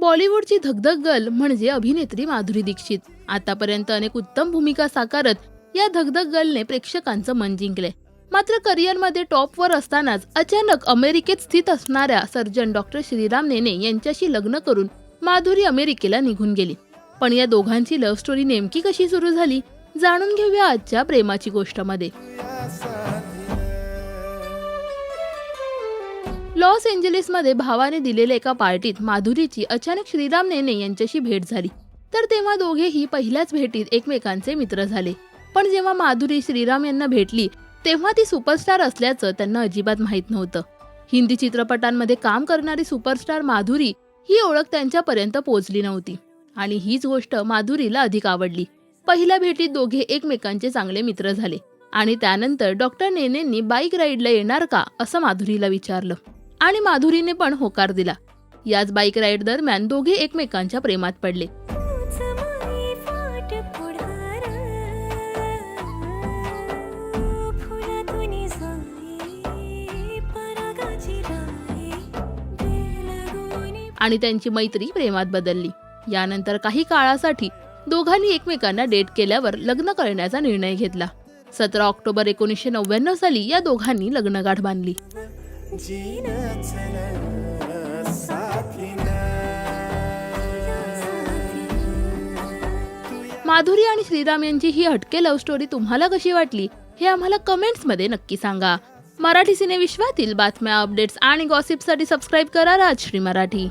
बॉलिवूडची धगधग गर्ल म्हणजे अभिनेत्री माधुरी दीक्षित. आतापर्यंत अनेक उत्तम भूमिका साकारत या धगधग गर्लने प्रेक्षकांचं मन जिंकले. मात्र करिअरमध्ये टॉपवर असतानाच अचानक अमेरिकेत स्थित असणाऱ्या सर्जन डॉक्टर श्रीराम नेने यांच्याशी लग्न करून माधुरी अमेरिकेला निघून गेली. पण या दोघांची लव्ह स्टोरी नेमकी कशी सुरू झाली जाणून घेऊया आजच्या प्रेमाची गोष्टमध्ये लॉस एंजलिसमध्ये भावाने दिलेल्या एका पार्टीत माधुरीची अचानक श्रीराम नेने यांच्याशी भेट झाली. तर तेव्हा दोघेही पहिल्याच भेटीत एकमेकांचे मित्र झाले. पण जेव्हा माधुरी श्रीराम यांना भेटली तेव्हा ती सुपरस्टार असल्याचं त्यांना अजिबात माहीत नव्हतं. हिंदी चित्रपटांमध्ये काम करणारी सुपरस्टार माधुरी ही ओळख त्यांच्यापर्यंत पोहोचली नव्हती. आणि हीच गोष्ट माधुरीला अधिक आवडली. पहिल्या भेटीत दोघे एकमेकांचे चांगले मित्र झाले. आणि त्यानंतर डॉक्टर नेनेंनी बाईक राईडला येणार का असं माधुरीला विचारलं. आणि माधुरीने पण होकार दिला. याच बाईक राईड दरम्यान दोघे एकमेकांच्या प्रेमात पडले. आणि त्यांची मैत्री प्रेमात बदलली. यानंतर काही काळासाठी दोघांनी एकमेकांना डेट केल्यावर लग्न करण्याचा निर्णय घेतला. सतरा ऑक्टोबर एकोणीसशे नव्याण्णव साली या दोघांनी लग्नगाठ बांधली. माधुरी आणि श्रीराम यांची ही हटके लव्ह स्टोरी तुम्हाला कशी वाटली हे आम्हाला कमेंट्समध्ये नक्की सांगा. मराठी सिनेविश्वातील बातम्या अपडेट्स आणि गॉसिपसाठी सबस्क्राईब करा राजश्री मराठी.